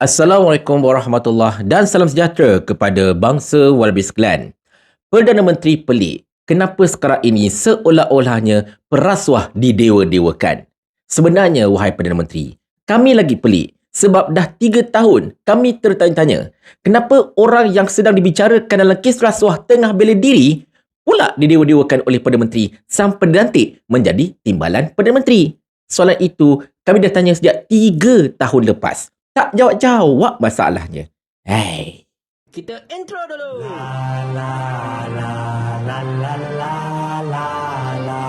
Assalamualaikum warahmatullahi dan salam sejahtera kepada bangsa Walbis Klan. Perdana Menteri pelik kenapa sekarang ini seolah-olahnya perasuah didewa-dewakan. Sebenarnya, wahai Perdana Menteri, kami lagi pelik sebab dah tiga tahun kami tertanya-tanya kenapa orang yang sedang dibicarakan dalam kes rasuah tengah bela diri pula didewa-dewakan oleh Perdana Menteri sampai dilantik menjadi timbalan Perdana Menteri. Soalan itu kami dah tanya sejak tiga tahun lepas tak jawab-jawab masalahnya. Hey. Kita intro dulu. La la la la la la la la.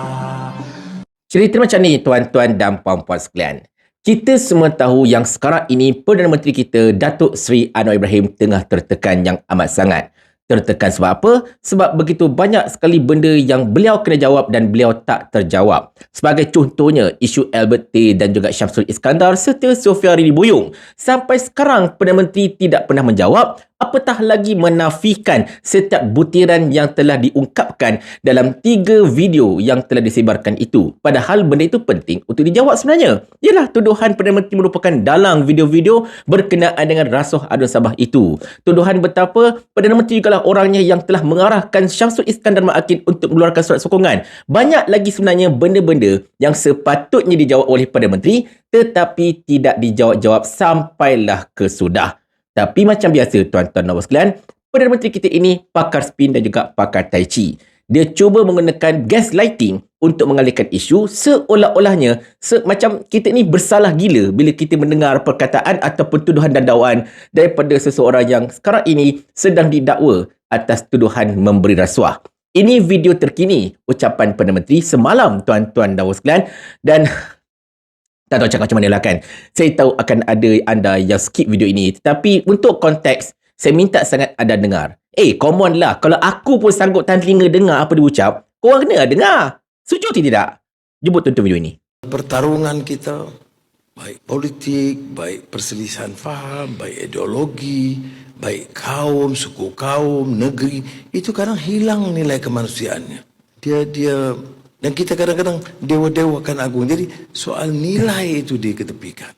Cerita macam ni tuan-tuan dan puan-puan sekalian. Kita semua tahu yang sekarang ini Perdana Menteri kita Datuk Seri Anwar Ibrahim tengah tertekan yang amat sangat. Tertekan sebab apa? Sebab begitu banyak sekali benda yang beliau kena jawab dan beliau tak terjawab. Sebagai contohnya, isu Albert T dan juga Syamsul Iskandar serta Sofia Rini Buyung. Sampai sekarang Perdana Menteri tidak pernah menjawab apatah lagi menafikan setiap butiran yang telah diungkapkan dalam tiga video yang telah disebarkan itu. Padahal benda itu penting untuk dijawab sebenarnya. Ialah tuduhan Perdana Menteri merupakan dalang video-video berkenaan dengan rasuah Adun Sabah itu. Tuduhan betapa Perdana Menteri juga orangnya yang telah mengarahkan Syamsul Iskandar Ma'akid untuk mengeluarkan surat sokongan. Banyak lagi sebenarnya benda-benda yang sepatutnya dijawab oleh Perdana Menteri tetapi tidak dijawab-jawab sampailah ke sudah. Tapi macam biasa tuan-tuan dan sekalian, Perdana Menteri kita ini pakar spin dan juga pakar tai chi. Dia cuba menggunakan gaslighting untuk mengalihkan isu seolah-olahnya se macam kita ni bersalah gila bila kita mendengar perkataan ataupun tuduhan dan dakwaan daripada seseorang yang sekarang ini sedang didakwa atas tuduhan memberi rasuah. Ini video terkini ucapan Perdana Menteri semalam tuan-tuan dan sekalian dan tak tahu cakap macam mana lah kan. Saya tahu akan ada anda yang skip video ini. Tetapi untuk konteks, saya minta sangat anda dengar. Eh, come on lah. Kalau aku pun sanggup tahan telinga dengar apa dia ucap, korang kena dengar. Setuju atau tidak? Jemput tonton video ini. Pertarungan kita, baik politik, baik perselisihan faham, baik ideologi, baik kaum, suku kaum, negeri, itu kadang hilang nilai kemanusiaannya. Dia dia dan kita kadang-kadang dewa-dewakan agung. Jadi soal nilai itu diketepikan.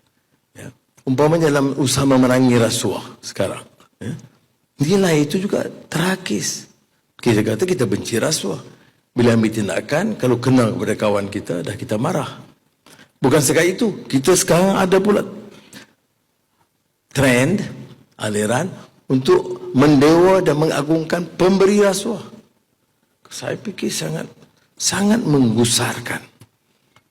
Ya. Umpamanya dalam usaha memerangi rasuah sekarang. Ya. Nilai itu juga tragis. Kita kata kita benci rasuah. Bila ambil tindakan, kalau kenal kepada kawan kita, dah kita marah. Bukan sekali itu. Kita sekarang ada pula trend, aliran untuk mendewa dan mengagungkan pemberi rasuah. Saya fikir sangat sangat menggusarkan.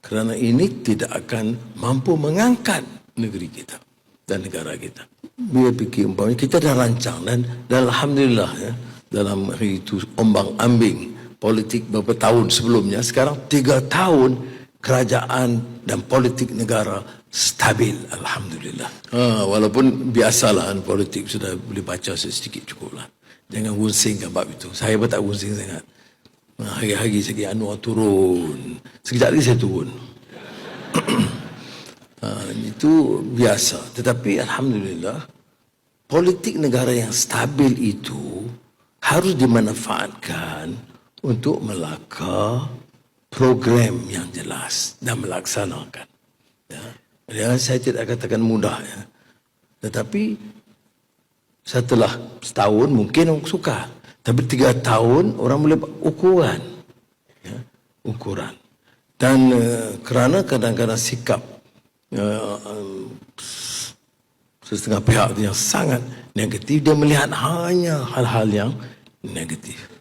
Kerana ini tidak akan mampu mengangkat negeri kita dan negara kita. Bila fikir umpamanya kita dah rancang dan, dan Alhamdulillah ya, dalam itu ombang ambing politik beberapa tahun sebelumnya. Sekarang tiga tahun kerajaan dan politik negara stabil. Alhamdulillah. Ha, walaupun biasalah politik sudah boleh baca sedikit cukup lah. Jangan wunsing bab itu. Saya pun tak wunsing sangat. Hari-hari segi Anwar turun. Sekejap lagi saya turun. ha, itu biasa. Tetapi Alhamdulillah, politik negara yang stabil itu harus dimanfaatkan untuk melaka program yang jelas dan melaksanakan. Ya. Ya, saya tidak katakan mudah. Ya. Tetapi setelah setahun mungkin orang suka. Tapi tiga tahun orang boleh ukuran. Ya, ukuran. Dan uh, kerana kadang-kadang sikap uh, uh, setengah pihak yang sangat negatif, dia melihat hanya hal-hal yang negatif.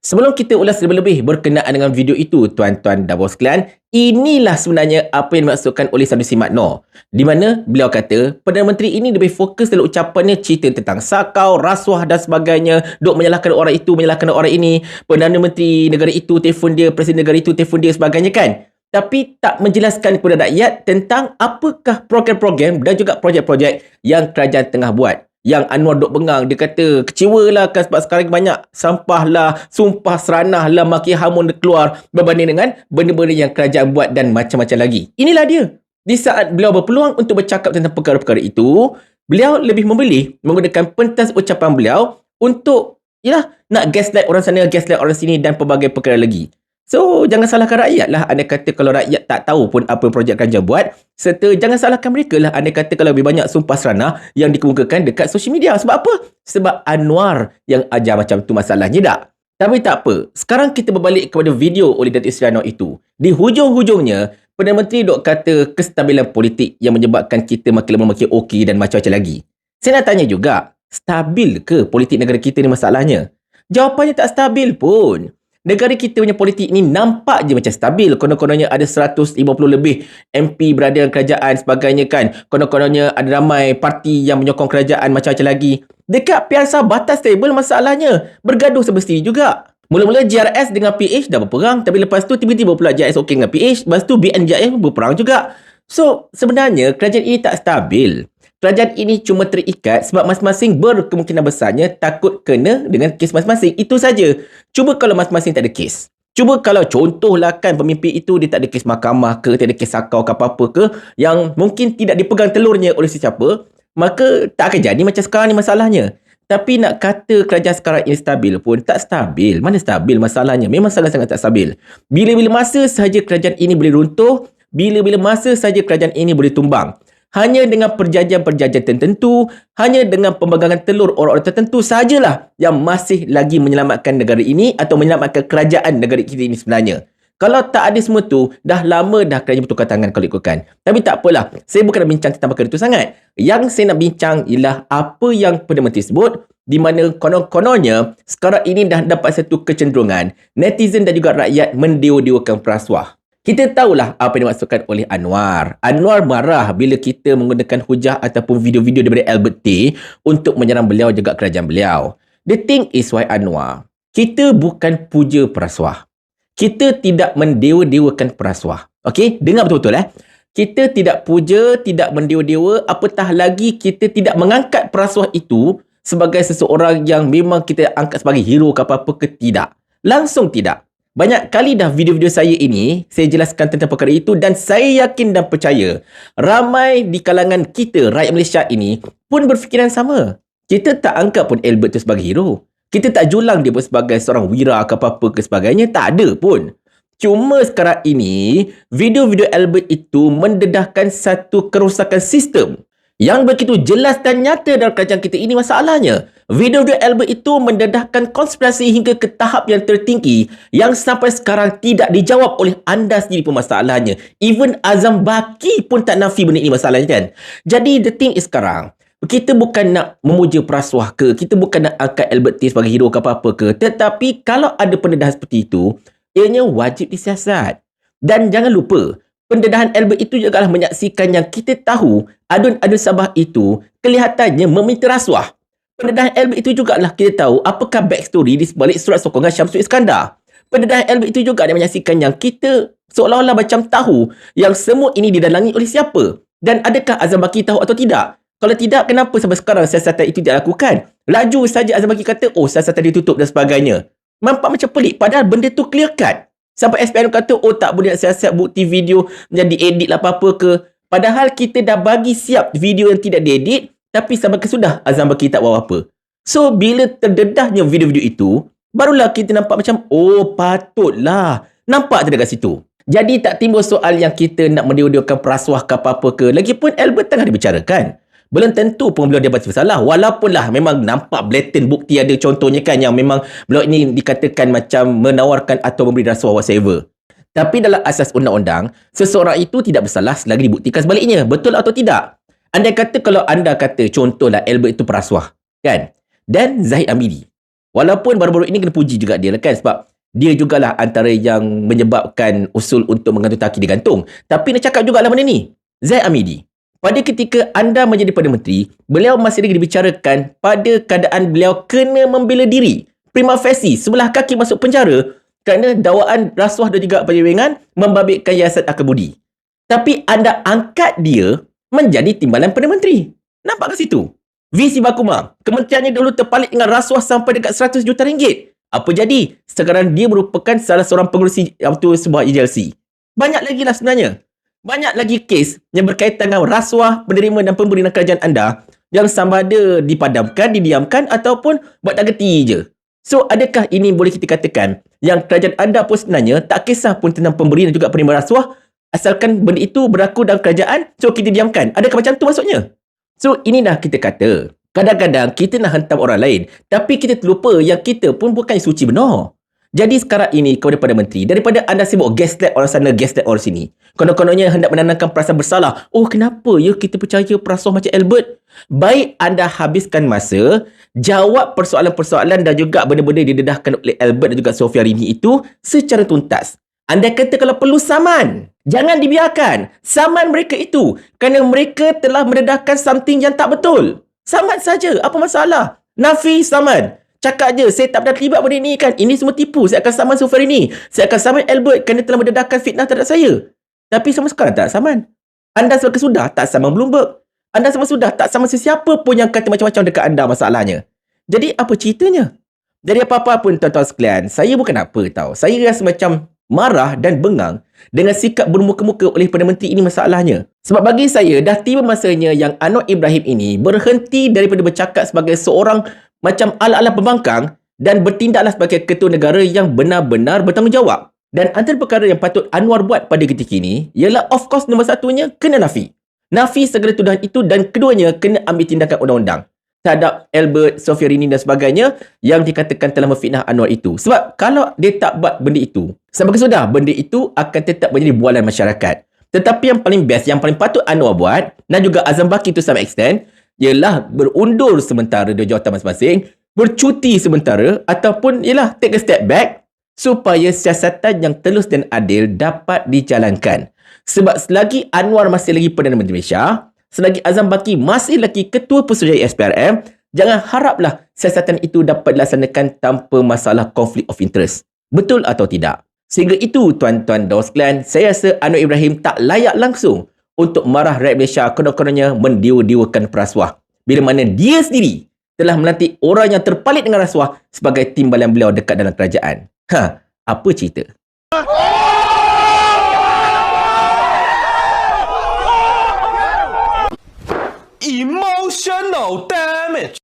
Sebelum kita ulas lebih-lebih berkenaan dengan video itu, tuan-tuan dan bos sekalian, inilah sebenarnya apa yang dimaksudkan oleh Sanusi Makno. Di mana beliau kata, Perdana Menteri ini lebih fokus dalam ucapannya cerita tentang sakau, rasuah dan sebagainya, duk menyalahkan orang itu, menyalahkan orang ini, Perdana Menteri negara itu telefon dia, Presiden negara itu telefon dia sebagainya kan. Tapi tak menjelaskan kepada rakyat tentang apakah program-program dan juga projek-projek yang kerajaan tengah buat yang Anwar duk bengang dia kata kecewa lah kan sebab sekarang banyak sampah lah sumpah seranah lah maki hamun keluar berbanding dengan benda-benda yang kerajaan buat dan macam-macam lagi. Inilah dia. Di saat beliau berpeluang untuk bercakap tentang perkara-perkara itu beliau lebih memilih menggunakan pentas ucapan beliau untuk ya nak gaslight orang sana gaslight orang sini dan pelbagai perkara lagi So, jangan salahkan rakyat lah. Anda kata kalau rakyat tak tahu pun apa projek kerajaan buat. Serta jangan salahkan mereka lah. Anda kata kalau lebih banyak sumpah serana yang dikemukakan dekat social media. Sebab apa? Sebab Anwar yang ajar macam tu masalahnya tak? Tapi tak apa. Sekarang kita berbalik kepada video oleh Datuk Seri Anwar itu. Di hujung-hujungnya, Perdana Menteri dok kata kestabilan politik yang menyebabkan kita makin lama makin okey dan macam-macam lagi. Saya nak tanya juga, stabil ke politik negara kita ni masalahnya? Jawapannya tak stabil pun. Negara kita punya politik ni nampak je macam stabil. Konon-kononnya ada 150 lebih MP berada dalam kerajaan sebagainya kan. Konon-kononnya ada ramai parti yang menyokong kerajaan macam-macam lagi. Dekat piasa batas stable masalahnya. Bergaduh semestinya juga. Mula-mula GRS dengan PH dah berperang. Tapi lepas tu tiba-tiba pula GRS okey dengan PH. Lepas tu BNJS berperang juga. So sebenarnya kerajaan ini tak stabil. Kerajaan ini cuma terikat sebab masing-masing berkemungkinan besarnya takut kena dengan kes masing-masing. Itu saja. Cuba kalau masing-masing tak ada kes. Cuba kalau contohlah kan pemimpin itu dia tak ada kes mahkamah ke, tak ada kes sakau ke apa-apa ke yang mungkin tidak dipegang telurnya oleh sesiapa, maka tak akan jadi macam sekarang ni masalahnya. Tapi nak kata kerajaan sekarang ini stabil pun tak stabil. Mana stabil masalahnya? Memang sangat-sangat tak stabil. Bila-bila masa sahaja kerajaan ini boleh runtuh, bila-bila masa sahaja kerajaan ini boleh tumbang hanya dengan perjanjian-perjanjian tertentu, hanya dengan pembagangan telur orang-orang tertentu sajalah yang masih lagi menyelamatkan negara ini atau menyelamatkan kerajaan negara kita ini sebenarnya. Kalau tak ada semua tu, dah lama dah kerajaan bertukar tangan kalau ikutkan. Tapi tak apalah, saya bukan nak bincang tentang perkara itu sangat. Yang saya nak bincang ialah apa yang Perdana Menteri sebut di mana konon-kononnya sekarang ini dah dapat satu kecenderungan netizen dan juga rakyat mendewa-dewakan perasuah. Kita tahulah apa yang dimaksudkan oleh Anwar. Anwar marah bila kita menggunakan hujah ataupun video-video daripada Albert T untuk menyerang beliau juga kerajaan beliau. The thing is why Anwar, kita bukan puja perasuah. Kita tidak mendewa-dewakan perasuah. Okey, dengar betul-betul eh. Kita tidak puja, tidak mendewa-dewa, apatah lagi kita tidak mengangkat perasuah itu sebagai seseorang yang memang kita angkat sebagai hero ke apa-apa ke tidak. Langsung tidak. Banyak kali dah video-video saya ini, saya jelaskan tentang perkara itu dan saya yakin dan percaya ramai di kalangan kita, rakyat Malaysia ini pun berfikiran sama. Kita tak anggap pun Albert tu sebagai hero. Kita tak julang dia pun sebagai seorang wira ke apa-apa ke sebagainya. Tak ada pun. Cuma sekarang ini, video-video Albert itu mendedahkan satu kerosakan sistem yang begitu jelas dan nyata dalam kerajaan kita ini masalahnya. Video-video Albert itu mendedahkan konspirasi hingga ke tahap yang tertinggi yang sampai sekarang tidak dijawab oleh anda sendiri pun masalahnya. Even Azam Baki pun tak nafi benda ini masalahnya kan. Jadi the thing is sekarang, kita bukan nak memuja perasuah ke, kita bukan nak angkat Albert T sebagai hero ke apa-apa ke. Tetapi kalau ada pendedahan seperti itu, ianya wajib disiasat. Dan jangan lupa, pendedahan Albert itu juga adalah menyaksikan yang kita tahu adun-adun Sabah itu kelihatannya meminta rasuah. Pendedahan Albert itu juga adalah kita tahu apakah backstory di sebalik surat sokongan Syamsul Iskandar. Pendedahan Albert itu juga ada menyaksikan yang kita seolah-olah macam tahu yang semua ini didalangi oleh siapa. Dan adakah Azam Baki tahu atau tidak? Kalau tidak, kenapa sampai sekarang siasatan itu tidak lakukan? Laju saja Azam Baki kata, oh siasatan ditutup dan sebagainya. Nampak macam pelik. Padahal benda tu clear cut. Sampai SPM kata, oh tak boleh nak siasat bukti video jadi edit lah apa-apa ke. Padahal kita dah bagi siap video yang tidak diedit, tapi sampai kesudah Azam Baki tak buat apa. So, bila terdedahnya video-video itu, barulah kita nampak macam, oh patutlah. Nampak tak dekat situ? Jadi tak timbul soal yang kita nak mendewa-dewakan perasuah ke apa-apa ke. Lagipun Albert tengah dibicarakan. Belum tentu pun beliau dia bersalah. Walaupun lah memang nampak blatant bukti ada contohnya kan yang memang beliau ini dikatakan macam menawarkan atau memberi rasuah whatever. Tapi dalam asas undang-undang, seseorang itu tidak bersalah selagi dibuktikan sebaliknya. Betul atau tidak? Anda kata kalau anda kata contohlah Albert itu perasuah. Kan? Dan Zahid Amidi. Walaupun baru-baru ini kena puji juga dia lah kan sebab dia jugalah antara yang menyebabkan usul untuk menggantung taki digantung. Tapi nak cakap jugalah benda ni. Zahid Amidi. Pada ketika anda menjadi Perdana Menteri, beliau masih lagi dibicarakan pada keadaan beliau kena membela diri. Prima facie, sebelah kaki masuk penjara kerana dakwaan rasuah dan juga penyelewengan membabitkan Yayasan Akal Budi. Tapi anda angkat dia menjadi timbalan Perdana Menteri. Nampak ke situ? Visi Bakuma, kementeriannya dulu terpalit dengan rasuah sampai dekat 100 juta ringgit. Apa jadi? Sekarang dia merupakan salah seorang pengurusi sebuah agensi. Banyak lagi lah sebenarnya. Banyak lagi kes yang berkaitan dengan rasuah, penerima dan pemberi kerajaan anda yang sama ada dipadamkan, didiamkan ataupun buat tak geti je. So, adakah ini boleh kita katakan yang kerajaan anda pun sebenarnya tak kisah pun tentang pemberi dan juga penerima rasuah asalkan benda itu berlaku dalam kerajaan so kita diamkan. Adakah macam tu maksudnya? So inilah kita kata kadang-kadang kita nak hentam orang lain tapi kita terlupa yang kita pun bukan suci benar. Jadi sekarang ini kepada Perdana Menteri, daripada anda sibuk gaslight orang sana, gaslight orang sini. Konon-kononnya hendak menanamkan perasaan bersalah. Oh kenapa ya kita percaya perasuah macam Albert? Baik anda habiskan masa, jawab persoalan-persoalan dan juga benda-benda didedahkan oleh Albert dan juga Sofia Rini itu secara tuntas. Anda kata kalau perlu saman. Jangan dibiarkan. Saman mereka itu. Kerana mereka telah mendedahkan something yang tak betul. Saman saja. Apa masalah? Nafi saman. Cakap je, saya tak pernah terlibat benda ni kan. Ini semua tipu. Saya akan saman Sofia Rini. Saya akan saman Albert kerana telah mendedahkan fitnah terhadap saya. Tapi sama sekarang tak saman. Anda semakin sudah tak saman Bloomberg. Anda sama sudah tak sama sesiapa pun yang kata macam-macam dekat anda masalahnya. Jadi apa ceritanya? Jadi apa-apa pun tuan-tuan sekalian, saya bukan apa tahu. Saya rasa macam marah dan bengang dengan sikap bermuka-muka oleh Perdana Menteri ini masalahnya. Sebab bagi saya, dah tiba masanya yang Anwar Ibrahim ini berhenti daripada bercakap sebagai seorang macam ala-ala pembangkang dan bertindaklah sebagai ketua negara yang benar-benar bertanggungjawab. Dan antara perkara yang patut Anwar buat pada ketika ini ialah of course nombor satunya kena nafi. Nafi segala tuduhan itu dan keduanya kena ambil tindakan undang-undang terhadap Albert, Sofia Rini dan sebagainya yang dikatakan telah memfitnah Anwar itu. Sebab kalau dia tak buat benda itu, sebab sudah benda itu akan tetap menjadi bualan masyarakat. Tetapi yang paling best, yang paling patut Anwar buat dan juga Azam Baki to some extent ialah berundur sementara dari jawatan masing-masing, bercuti sementara ataupun ialah take a step back supaya siasatan yang telus dan adil dapat dijalankan. Sebab selagi Anwar masih lagi Perdana Menteri Malaysia, selagi Azam Baki masih lagi Ketua Pusatjaya SPRM, jangan haraplah siasatan itu dapat dilaksanakan tanpa masalah konflik of interest. Betul atau tidak? Sehingga itu, tuan-tuan dan sekalian, saya rasa Anwar Ibrahim tak layak langsung untuk marah rakyat Malaysia konon-kononnya mendewa-dewakan perasuah. Bila mana dia sendiri telah melantik orang yang terpalit dengan rasuah sebagai timbalan beliau dekat dalam kerajaan. Ha, apa cerita? Emotional damage.